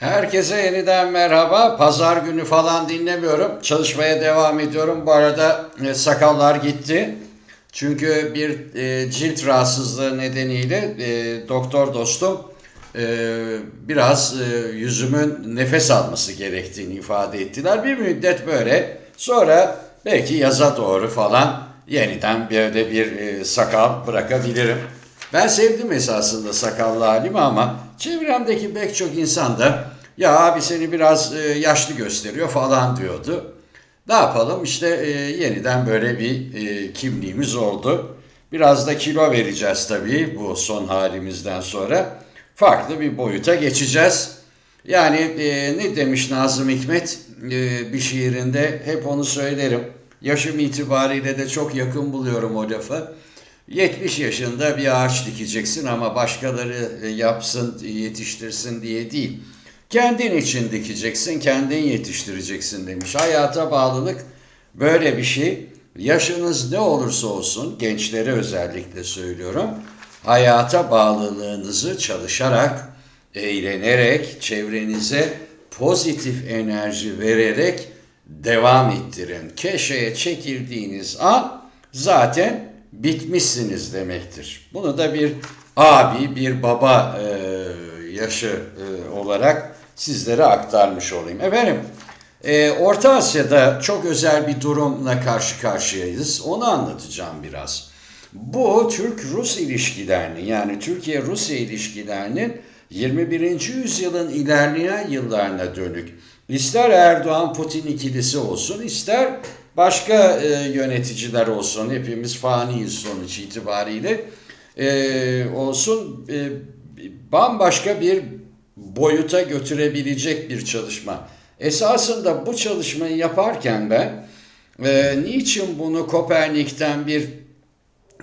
Herkese yeniden merhaba. Pazar günü falan dinlemiyorum. Çalışmaya devam ediyorum. Bu arada e, sakallar gitti. Çünkü bir e, cilt rahatsızlığı nedeniyle e, doktor dostum biraz yüzümün nefes alması gerektiğini ifade ettiler. Bir müddet böyle. Sonra belki yaza doğru falan yeniden böyle bir sakal bırakabilirim. Ben sevdim esasında sakallı halimi ama çevremdeki pek çok insan da ya abi seni biraz e, yaşlı gösteriyor falan diyordu. Ne yapalım işte e, yeniden böyle bir e, kimliğimiz oldu. Biraz da kilo vereceğiz tabii bu son halimizden sonra. Farklı bir boyuta geçeceğiz. Yani e, ne demiş Nazım Hikmet e, bir şiirinde hep onu söylerim. Yaşım itibariyle de çok yakın buluyorum o lafı. 70 yaşında bir ağaç dikeceksin ama başkaları e, yapsın, yetiştirsin diye değil. Kendin için dikeceksin, kendin yetiştireceksin demiş. Hayata bağlılık böyle bir şey. Yaşınız ne olursa olsun, gençlere özellikle söylüyorum. Hayata bağlılığınızı çalışarak, eğlenerek, çevrenize pozitif enerji vererek devam ettirin. Keşeye çekildiğiniz an zaten bitmişsiniz demektir. Bunu da bir abi, bir baba e, yaşı e, olarak sizlere aktarmış olayım. Efendim, e, Orta Asya'da çok özel bir durumla karşı karşıyayız. Onu anlatacağım biraz. Bu Türk-Rus ilişkilerinin yani Türkiye-Rusya ilişkilerinin 21. yüzyılın ilerleyen yıllarına dönük ister Erdoğan-Putin ikilisi olsun ister başka e, yöneticiler olsun hepimiz faniyiz sonuç itibariyle e, olsun e, bambaşka bir boyuta götürebilecek bir çalışma. Esasında bu çalışmayı yaparken ben e, niçin bunu Kopernik'ten bir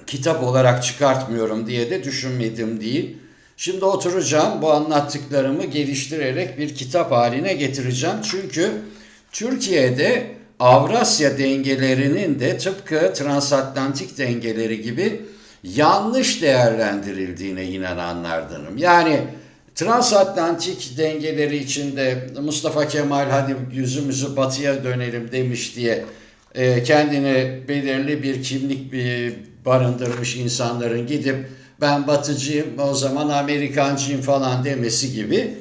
kitap olarak çıkartmıyorum diye de düşünmedim değil. Şimdi oturacağım bu anlattıklarımı geliştirerek bir kitap haline getireceğim. Çünkü Türkiye'de Avrasya dengelerinin de tıpkı transatlantik dengeleri gibi yanlış değerlendirildiğine inananlardanım. Yani transatlantik dengeleri içinde Mustafa Kemal hadi yüzümüzü batıya dönelim demiş diye e, kendine belirli bir kimlik e, barındırmış insanların gidip ben batıcıyım o zaman Amerikancıyım falan demesi gibi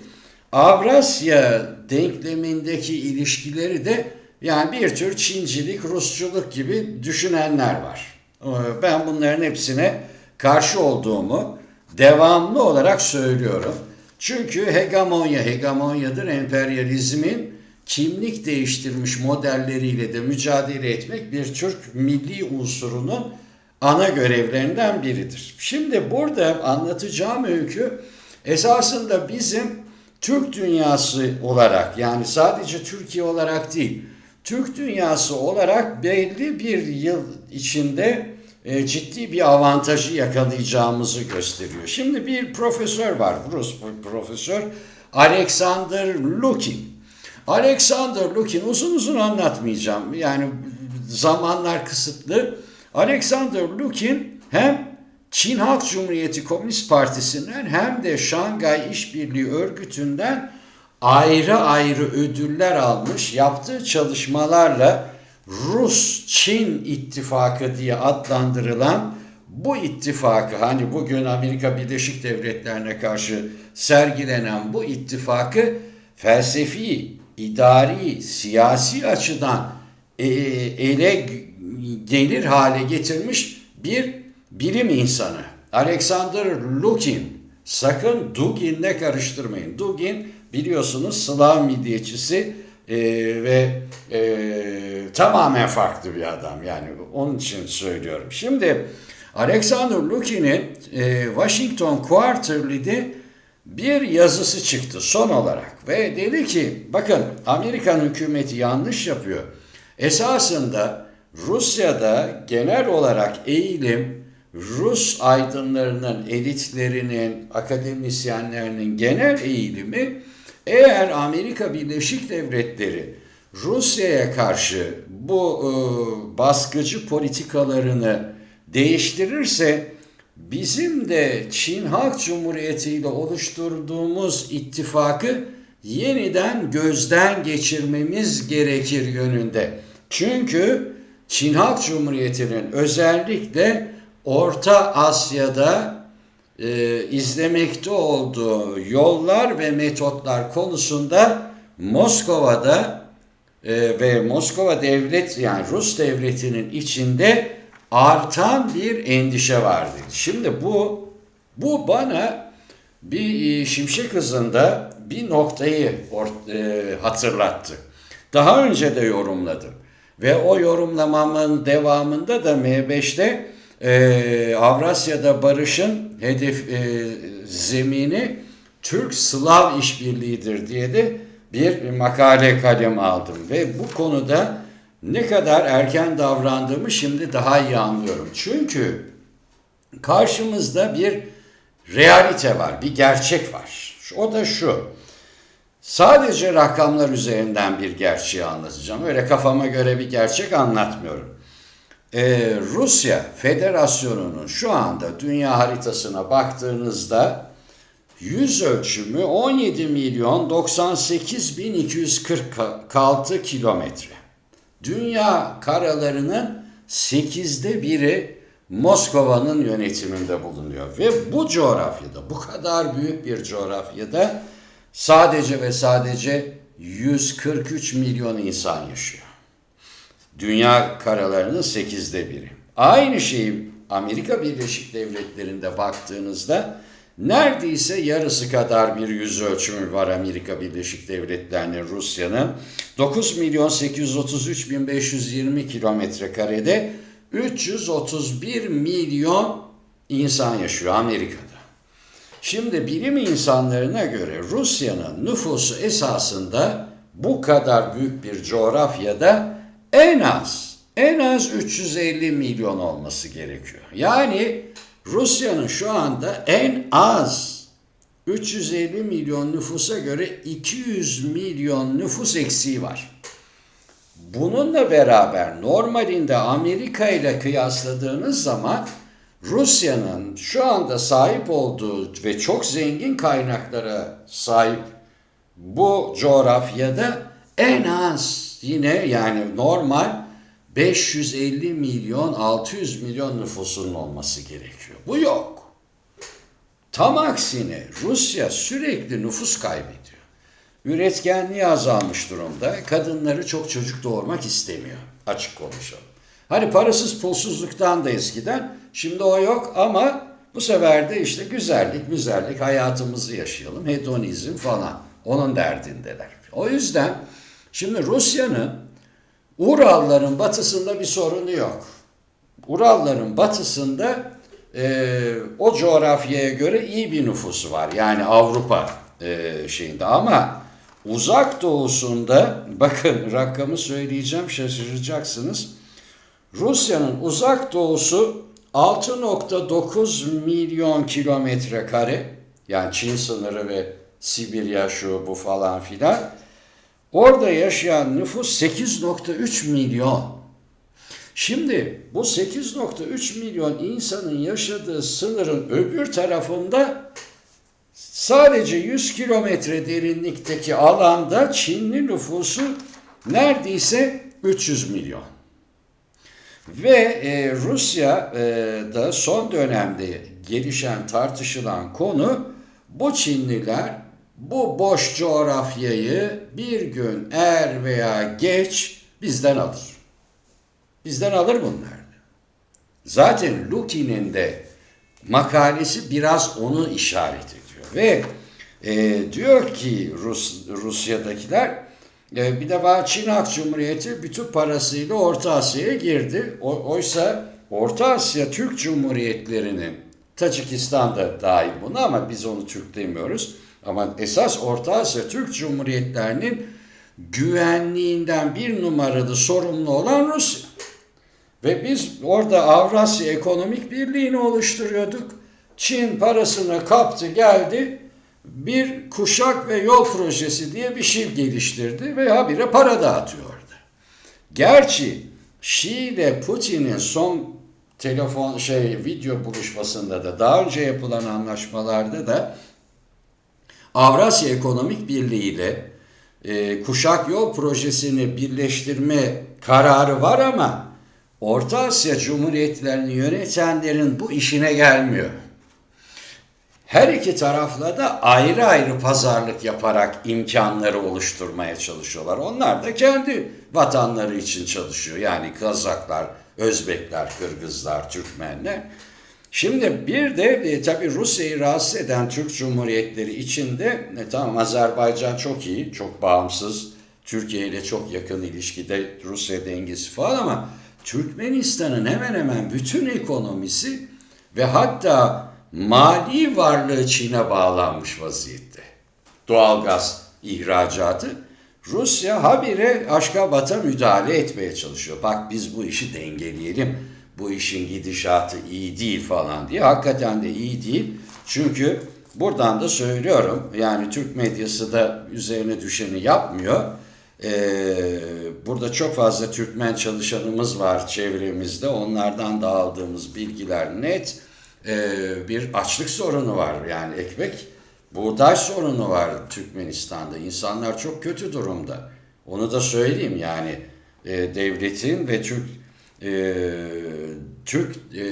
Avrasya denklemindeki ilişkileri de yani bir tür Çincilik, Rusçuluk gibi düşünenler var. Ee, Ben bunların hepsine karşı olduğumu devamlı olarak söylüyorum. Çünkü hegemonya, hegemonyadır emperyalizmin kimlik değiştirmiş modelleriyle de mücadele etmek bir Türk milli unsurunun ana görevlerinden biridir. Şimdi burada anlatacağım öykü esasında bizim Türk dünyası olarak yani sadece Türkiye olarak değil, Türk dünyası olarak belli bir yıl içinde e, ciddi bir avantajı yakalayacağımızı gösteriyor. Şimdi bir profesör var, Rus profesör Alexander Lukin. Alexander Lukin uzun uzun anlatmayacağım. Yani zamanlar kısıtlı. Alexander Lukin hem Çin Halk Cumhuriyeti Komünist Partisi'nden hem de Şangay İşbirliği Örgütü'nden ayrı ayrı ödüller almış. Yaptığı çalışmalarla Rus-Çin ittifakı diye adlandırılan bu ittifakı hani bugün Amerika Birleşik Devletleri'ne karşı sergilenen bu ittifakı felsefi, idari, siyasi açıdan e, ele gelir hale getirmiş bir bilim insanı. Alexander Lukin. Sakın Dugin'le karıştırmayın. Dugin biliyorsunuz Slav milliyetçisi e, ve e, tamamen farklı bir adam. Yani onun için söylüyorum. Şimdi Alexander Lukin'in e, Washington Quarterly'de bir yazısı çıktı son olarak ve dedi ki bakın Amerikan hükümeti yanlış yapıyor. Esasında Rusya'da genel olarak eğilim Rus aydınlarının, elitlerinin, akademisyenlerinin genel eğilimi eğer Amerika Birleşik Devletleri Rusya'ya karşı bu e, baskıcı politikalarını değiştirirse bizim de Çin Halk Cumhuriyeti ile oluşturduğumuz ittifakı yeniden gözden geçirmemiz gerekir yönünde. Çünkü Çin Halk Cumhuriyeti'nin özellikle Orta Asya'da e, izlemekte olduğu yollar ve metotlar konusunda Moskova'da e, ve Moskova devlet yani Rus devletinin içinde artan bir endişe vardı. Şimdi bu bu bana bir e, şimşek hızında bir noktayı e, hatırlattı. Daha önce de yorumladım. Ve o yorumlamamın devamında da M5'te e, Avrasya'da barışın hedef e, zemini Türk-Slav işbirliğidir diye de bir makale kalem aldım. Ve bu konuda ne kadar erken davrandığımı şimdi daha iyi anlıyorum. Çünkü karşımızda bir realite var, bir gerçek var. O da şu. Sadece rakamlar üzerinden bir gerçeği anlatacağım. Öyle kafama göre bir gerçek anlatmıyorum. Ee, Rusya Federasyonu'nun şu anda dünya haritasına baktığınızda yüz ölçümü 17 milyon 98 bin 246 kilometre. Dünya karalarının 8'de biri Moskova'nın yönetiminde bulunuyor. Ve bu coğrafyada, bu kadar büyük bir coğrafyada sadece ve sadece 143 milyon insan yaşıyor. Dünya karalarının 8'de biri. Aynı şeyi Amerika Birleşik Devletleri'nde baktığınızda neredeyse yarısı kadar bir yüz ölçümü var Amerika Birleşik Devletleri'nin Rusya'nın. 9 milyon 833 bin 520 kilometre karede 331 milyon insan yaşıyor Amerika'da. Şimdi bilim insanlarına göre Rusya'nın nüfusu esasında bu kadar büyük bir coğrafyada en az en az 350 milyon olması gerekiyor. Yani Rusya'nın şu anda en az 350 milyon nüfusa göre 200 milyon nüfus eksiği var. Bununla beraber normalinde Amerika ile kıyasladığınız zaman Rusya'nın şu anda sahip olduğu ve çok zengin kaynaklara sahip bu coğrafyada en az yine yani normal 550 milyon 600 milyon nüfusunun olması gerekiyor. Bu yok. Tam aksine Rusya sürekli nüfus kaybediyor. Üretkenliği azalmış durumda. Kadınları çok çocuk doğurmak istemiyor. Açık konuşalım. Hani parasız pulsuzluktan da eskiden şimdi o yok ama bu sefer de işte güzellik, güzellik hayatımızı yaşayalım, hedonizm falan onun derdindeler. O yüzden şimdi Rusya'nın Uralların batısında bir sorunu yok. Uralların batısında e, o coğrafyaya göre iyi bir nüfusu var. Yani Avrupa e, şeyinde ama uzak doğusunda bakın rakamı söyleyeceğim şaşıracaksınız. Rusya'nın uzak doğusu 6.9 milyon kilometre kare yani Çin sınırı ve Sibirya şu bu falan filan. Orada yaşayan nüfus 8.3 milyon. Şimdi bu 8.3 milyon insanın yaşadığı sınırın öbür tarafında sadece 100 kilometre derinlikteki alanda Çinli nüfusu neredeyse 300 milyon. Ve e, Rusya'da e, son dönemde gelişen tartışılan konu bu Çinliler bu boş coğrafyayı bir gün er veya geç bizden alır. Bizden alır bunlar. Zaten Lukin'in de makalesi biraz onu işaret ediyor. Ve e, diyor ki Rus, Rusya'dakiler e, bir defa Çin Halk Cumhuriyeti bütün parasıyla Orta Asya'ya girdi. O, oysa Orta Asya Türk Cumhuriyetlerinin Tacikistan da dahil buna ama biz onu Türk demiyoruz. Ama esas Orta Asya Türk Cumhuriyetlerinin güvenliğinden bir numaralı sorumlu olan Rusya. Ve biz orada Avrasya Ekonomik Birliği'ni oluşturuyorduk. Çin parasını kaptı geldi bir kuşak ve yol projesi diye bir şey geliştirdi ve habire para dağıtıyordu. Gerçi Xi ile Putin'in son telefon şey video buluşmasında da daha önce yapılan anlaşmalarda da Avrasya Ekonomik Birliği ile e, Kuşak Yol Projesi'ni birleştirme kararı var ama Orta Asya Cumhuriyetlerini yönetenlerin bu işine gelmiyor. Her iki tarafla da ayrı ayrı pazarlık yaparak imkanları oluşturmaya çalışıyorlar. Onlar da kendi vatanları için çalışıyor. Yani Kazaklar, Özbekler, Kırgızlar, Türkmenler. Şimdi bir de e, tabii Rusya'yı rahatsız eden Türk Cumhuriyetleri içinde e, tamam Azerbaycan çok iyi, çok bağımsız, Türkiye ile çok yakın ilişkide Rusya dengesi falan ama Türkmenistan'ın hemen hemen bütün ekonomisi ve hatta mali varlığı Çin'e bağlanmış vaziyette. Doğalgaz ihracatı Rusya habire Aşkabat'a müdahale etmeye çalışıyor. Bak biz bu işi dengeleyelim. Bu işin gidişatı iyi değil falan diye. Hakikaten de iyi değil. Çünkü buradan da söylüyorum yani Türk medyası da üzerine düşeni yapmıyor. Ee, burada çok fazla Türkmen çalışanımız var çevremizde. Onlardan da aldığımız bilgiler net. Ee, bir açlık sorunu var yani ekmek, buğday sorunu var Türkmenistan'da. İnsanlar çok kötü durumda. Onu da söyleyeyim yani e, devletin ve Türk e, Türk e,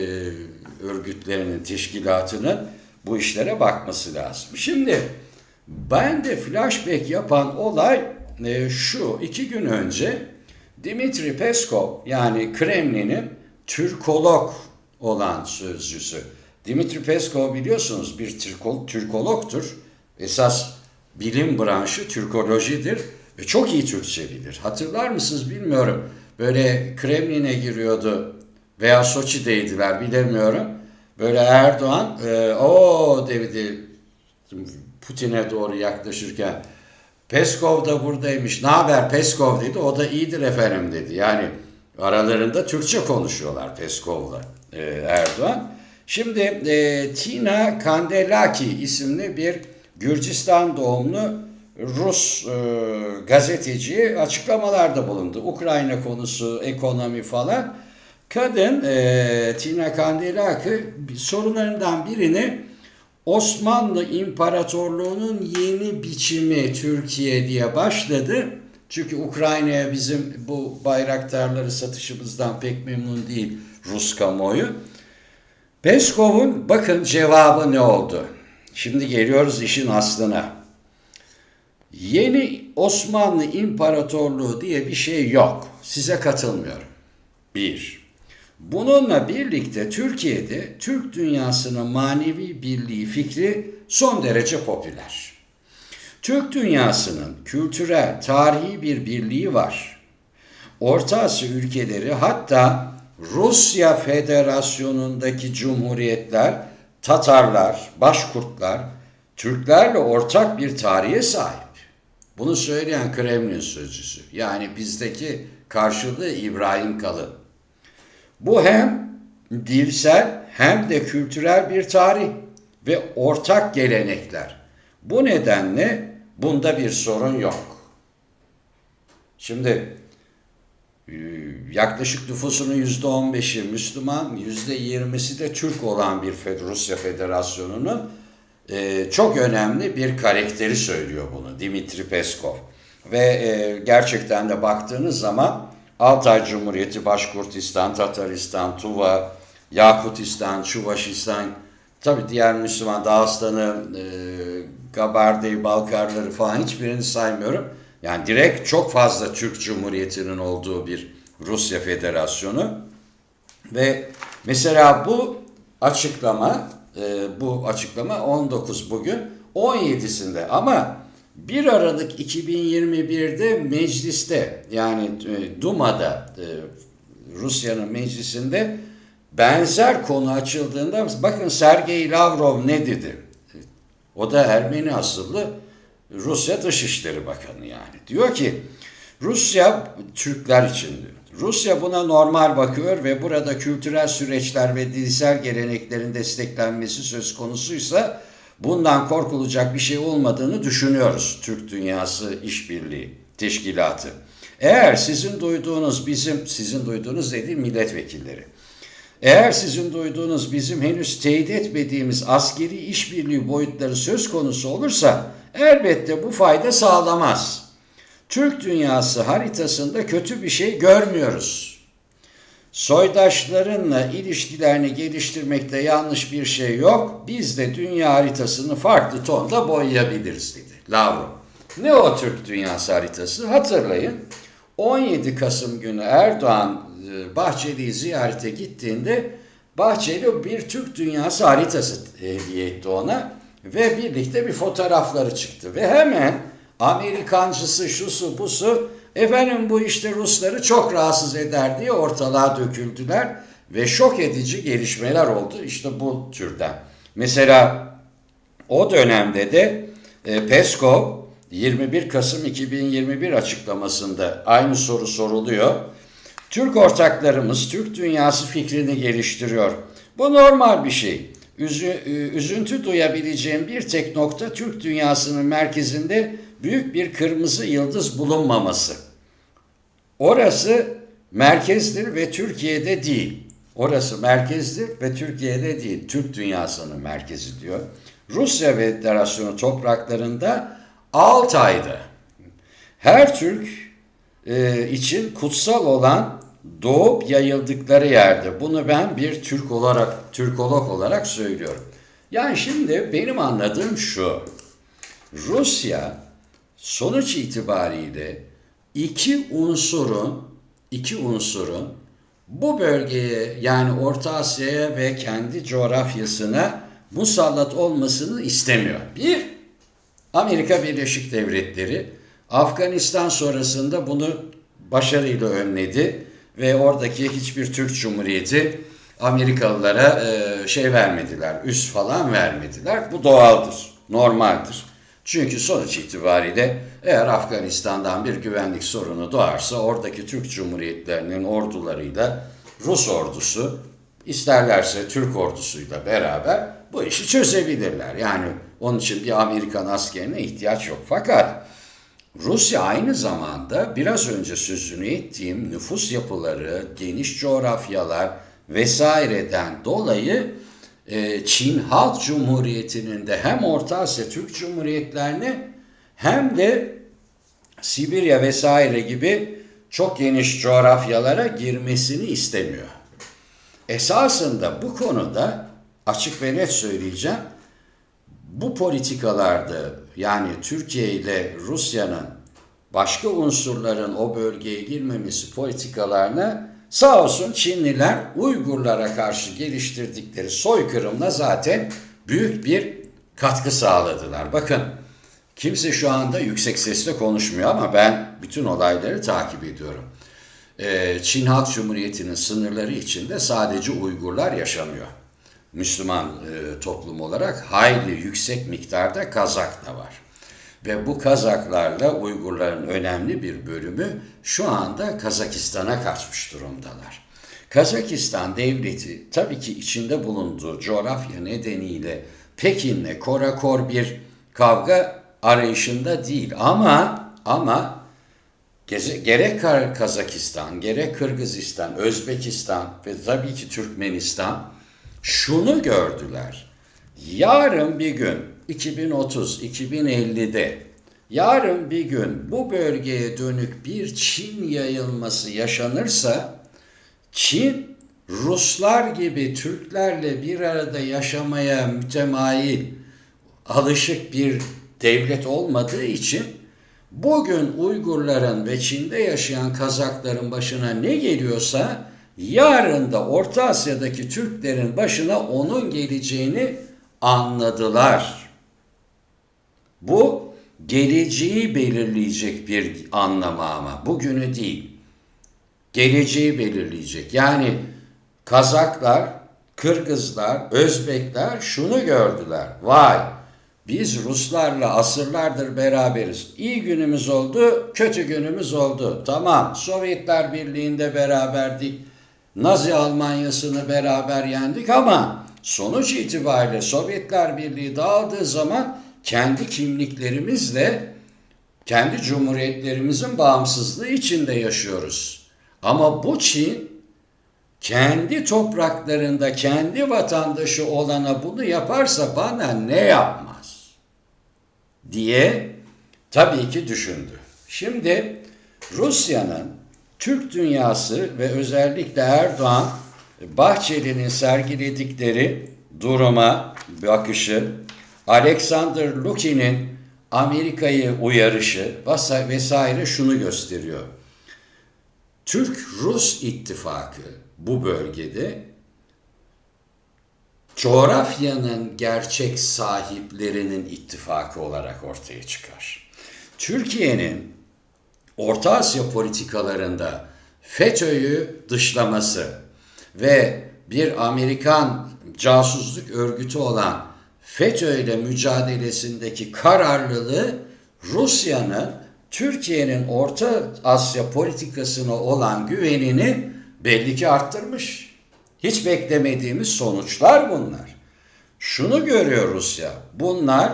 örgütlerinin, teşkilatının bu işlere bakması lazım. Şimdi ben de flashback yapan olay e, şu. iki gün önce Dimitri Peskov yani Kremlin'in Türkolog olan sözcüsü. Dimitri Peskov biliyorsunuz bir Türko, Türkologtur. Esas bilim branşı Türkolojidir ve çok iyi Türkçe bilir. Hatırlar mısınız bilmiyorum. Böyle Kremlin'e giriyordu veya Soçi'deydiler bilemiyorum. Böyle Erdoğan e, o dedi Putin'e doğru yaklaşırken Peskov da buradaymış. Ne haber Peskov dedi. O da iyidir efendim dedi. Yani aralarında Türkçe konuşuyorlar Peskov'la e, Erdoğan. Şimdi e, Tina Kandelaki isimli bir Gürcistan doğumlu Rus e, gazeteci açıklamalarda bulundu. Ukrayna konusu, ekonomi falan. Kadın e, Tina Kandelaki sorularından birini Osmanlı İmparatorluğu'nun yeni biçimi Türkiye diye başladı. Çünkü Ukrayna'ya bizim bu bayraktarları satışımızdan pek memnun değil Rus kamuoyu. Peskov'un bakın cevabı ne oldu? Şimdi geliyoruz işin aslına. Yeni Osmanlı İmparatorluğu diye bir şey yok. Size katılmıyorum. Bir. Bununla birlikte Türkiye'de Türk dünyasının manevi birliği fikri son derece popüler. Türk dünyasının kültürel, tarihi bir birliği var. Orta Asya ülkeleri hatta Rusya Federasyonu'ndaki cumhuriyetler, Tatarlar, Başkurtlar, Türklerle ortak bir tarihe sahip. Bunu söyleyen Kremlin sözcüsü. Yani bizdeki karşılığı İbrahim Kalın. Bu hem dilsel hem de kültürel bir tarih ve ortak gelenekler. Bu nedenle bunda bir sorun yok. Şimdi e, yaklaşık nüfusunun yüzde on beşi Müslüman, yüzde yirmisi de Türk olan bir Rusya Federasyonu'nun e, çok önemli bir karakteri söylüyor bunu Dimitri Peskov. Ve e, gerçekten de baktığınız zaman Altay Cumhuriyeti, Başkurtistan, Tataristan, Tuva, Yakutistan, Çuvaşistan, tabi diğer Müslüman Dağıstan'ı, e, Gabarde'yi, Balkarları falan hiçbirini saymıyorum. Yani direkt çok fazla Türk Cumhuriyeti'nin olduğu bir Rusya Federasyonu. Ve mesela bu açıklama, e, bu açıklama 19 bugün, 17'sinde ama 1 Aralık 2021'de mecliste yani e, Duma'da e, Rusya'nın meclisinde benzer konu açıldığında bakın Sergey Lavrov ne dedi? O da Ermeni asıllı Rusya Dışişleri Bakanı yani. Diyor ki Rusya Türkler için. Rusya buna normal bakıyor ve burada kültürel süreçler ve dilsel geleneklerin desteklenmesi söz konusuysa bundan korkulacak bir şey olmadığını düşünüyoruz Türk Dünyası İşbirliği Teşkilatı. Eğer sizin duyduğunuz bizim sizin duyduğunuz dediğim milletvekilleri. Eğer sizin duyduğunuz bizim henüz teyit etmediğimiz askeri işbirliği boyutları söz konusu olursa elbette bu fayda sağlamaz. Türk dünyası haritasında kötü bir şey görmüyoruz. Soydaşlarınla ilişkilerini geliştirmekte yanlış bir şey yok. Biz de dünya haritasını farklı tonda boyayabiliriz dedi Lavrov. Ne o Türk dünyası haritası? Hatırlayın. 17 Kasım günü Erdoğan e, Bahçeli'yi ziyarete gittiğinde Bahçeli bir Türk dünyası haritası hediye etti ona ve birlikte bir fotoğrafları çıktı ve hemen Amerikancısı şusu busu efendim bu işte Rusları çok rahatsız eder diye ortalığa döküldüler ve şok edici gelişmeler oldu işte bu türden. Mesela o dönemde de e, Peskov 21 Kasım 2021 açıklamasında aynı soru soruluyor. Türk ortaklarımız Türk dünyası fikrini geliştiriyor. Bu normal bir şey. Üzü, üzüntü duyabileceğim bir tek nokta Türk dünyasının merkezinde büyük bir kırmızı yıldız bulunmaması. Orası merkezdir ve Türkiye'de değil. Orası merkezdir ve Türkiye'de değil. Türk dünyasının merkezi diyor. Rusya Federasyonu topraklarında Altay'da her Türk e, için kutsal olan doğup yayıldıkları yerde. Bunu ben bir Türk olarak, Türkolog olarak söylüyorum. Yani şimdi benim anladığım şu. Rusya sonuç itibariyle iki unsurun iki unsurun bu bölgeye yani Orta Asya'ya ve kendi coğrafyasına musallat olmasını istemiyor. Bir, Amerika Birleşik Devletleri Afganistan sonrasında bunu başarıyla önledi ve oradaki hiçbir Türk Cumhuriyeti Amerikalılara şey vermediler, üs falan vermediler. Bu doğaldır, normaldir. Çünkü sonuç itibariyle eğer Afganistan'dan bir güvenlik sorunu doğarsa oradaki Türk Cumhuriyetlerinin ordularıyla Rus ordusu isterlerse Türk ordusuyla beraber bu işi çözebilirler. Yani onun için bir Amerikan askerine ihtiyaç yok. Fakat Rusya aynı zamanda biraz önce sözünü ettiğim nüfus yapıları, geniş coğrafyalar vesaireden dolayı Çin Halk Cumhuriyeti'nin de hem Orta Asya Türk Cumhuriyetlerine hem de Sibirya vesaire gibi çok geniş coğrafyalara girmesini istemiyor. Esasında bu konuda açık ve net söyleyeceğim. Bu politikalarda yani Türkiye ile Rusya'nın başka unsurların o bölgeye girmemesi politikalarına sağ olsun Çinliler Uygurlara karşı geliştirdikleri soykırımla zaten büyük bir katkı sağladılar. Bakın kimse şu anda yüksek sesle konuşmuyor ama ben bütün olayları takip ediyorum. Ee, Çin Halk Cumhuriyeti'nin sınırları içinde sadece Uygurlar yaşamıyor. Müslüman e, toplum olarak hayli yüksek miktarda Kazak da var. Ve bu Kazaklarla Uygurların önemli bir bölümü şu anda Kazakistan'a kaçmış durumdalar. Kazakistan devleti tabii ki içinde bulunduğu coğrafya nedeniyle Pekin'le korakor bir kavga arayışında değil ama ama gerek Kazakistan, gerek Kırgızistan, Özbekistan ve tabii ki Türkmenistan şunu gördüler. Yarın bir gün 2030, 2050'de yarın bir gün bu bölgeye dönük bir Çin yayılması yaşanırsa Çin Ruslar gibi Türklerle bir arada yaşamaya mütemayil, alışık bir devlet olmadığı için bugün Uygurların ve Çin'de yaşayan Kazakların başına ne geliyorsa yarın da Orta Asya'daki Türklerin başına onun geleceğini anladılar. Bu geleceği belirleyecek bir anlamı ama bugünü değil. Geleceği belirleyecek. Yani Kazaklar, Kırgızlar, Özbekler şunu gördüler. Vay biz Ruslarla asırlardır beraberiz. İyi günümüz oldu, kötü günümüz oldu. Tamam Sovyetler Birliği'nde beraberdik. Nazi Almanyası'nı beraber yendik ama sonuç itibariyle Sovyetler Birliği dağıldığı zaman kendi kimliklerimizle kendi cumhuriyetlerimizin bağımsızlığı içinde yaşıyoruz. Ama bu Çin kendi topraklarında kendi vatandaşı olana bunu yaparsa bana ne yapmaz diye tabii ki düşündü. Şimdi Rusya'nın Türk dünyası ve özellikle Erdoğan Bahçeli'nin sergiledikleri duruma bakışı, Alexander Lukin'in Amerika'yı uyarışı vesa- vesaire şunu gösteriyor. Türk-Rus ittifakı bu bölgede coğrafyanın gerçek sahiplerinin ittifakı olarak ortaya çıkar. Türkiye'nin Orta Asya politikalarında FETÖ'yü dışlaması ve bir Amerikan casusluk örgütü olan FETÖ ile mücadelesindeki kararlılığı Rusya'nın Türkiye'nin Orta Asya politikasına olan güvenini belli ki arttırmış. Hiç beklemediğimiz sonuçlar bunlar. Şunu görüyor Rusya. Bunlar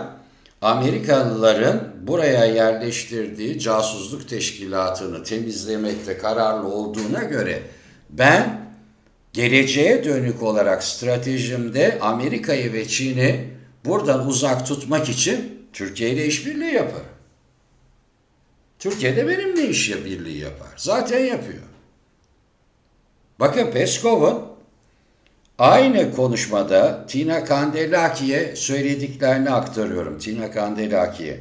Amerikalıların buraya yerleştirdiği casusluk teşkilatını temizlemekte kararlı olduğuna göre ben geleceğe dönük olarak stratejimde Amerika'yı ve Çin'i buradan uzak tutmak için Türkiye ile işbirliği yaparım. Türkiye de benimle iş birliği yapar. Zaten yapıyor. Bakın Peskov'un aynı konuşmada Tina Kandelaki'ye söylediklerini aktarıyorum. Tina Kandelaki'ye.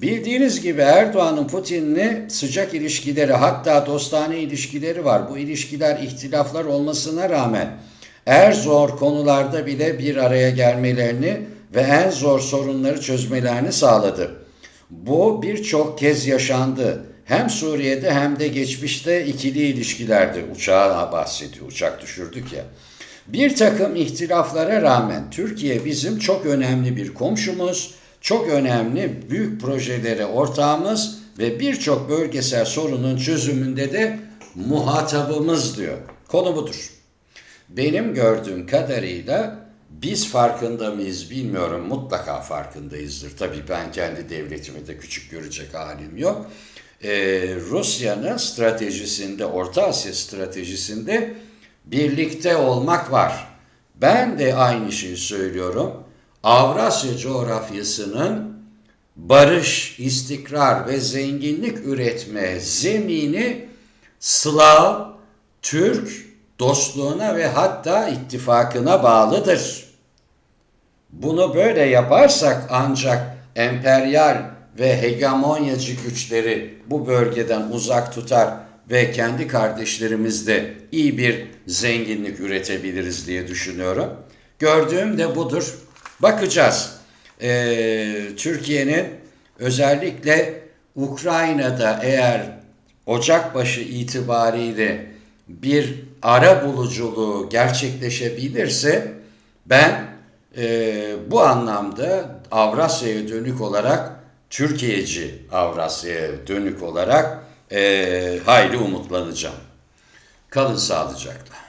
Bildiğiniz gibi Erdoğan'ın Putin'le sıcak ilişkileri hatta dostane ilişkileri var. Bu ilişkiler ihtilaflar olmasına rağmen er zor konularda bile bir araya gelmelerini ve en zor sorunları çözmelerini sağladı. Bu birçok kez yaşandı. Hem Suriye'de hem de geçmişte ikili ilişkilerde uçağa bahsediyor. Uçak düşürdük ya. Bir takım ihtilaflara rağmen Türkiye bizim çok önemli bir komşumuz, çok önemli büyük projelere ortağımız ve birçok bölgesel sorunun çözümünde de muhatabımız diyor. Konu budur. Benim gördüğüm kadarıyla biz farkında mıyız bilmiyorum. Mutlaka farkındayızdır. Tabii ben kendi devletimi de küçük görecek halim yok. Ee, Rusya'nın stratejisinde, Orta Asya stratejisinde birlikte olmak var. Ben de aynı şeyi söylüyorum. Avrasya coğrafyasının barış, istikrar ve zenginlik üretme zemini Slav, Türk dostluğuna ve hatta ittifakına bağlıdır. Bunu böyle yaparsak ancak emperyal ve hegemonyacı güçleri bu bölgeden uzak tutar ve kendi kardeşlerimizde iyi bir zenginlik üretebiliriz diye düşünüyorum. Gördüğüm de budur. Bakacağız. Ee, Türkiye'nin özellikle Ukrayna'da eğer Ocak başı itibariyle bir ara buluculuğu gerçekleşebilirse ben e, bu anlamda Avrasya'ya dönük olarak Türkiye'ci Avrasya'ya dönük olarak e, hayli umutlanacağım. Kalın sağlıcakla.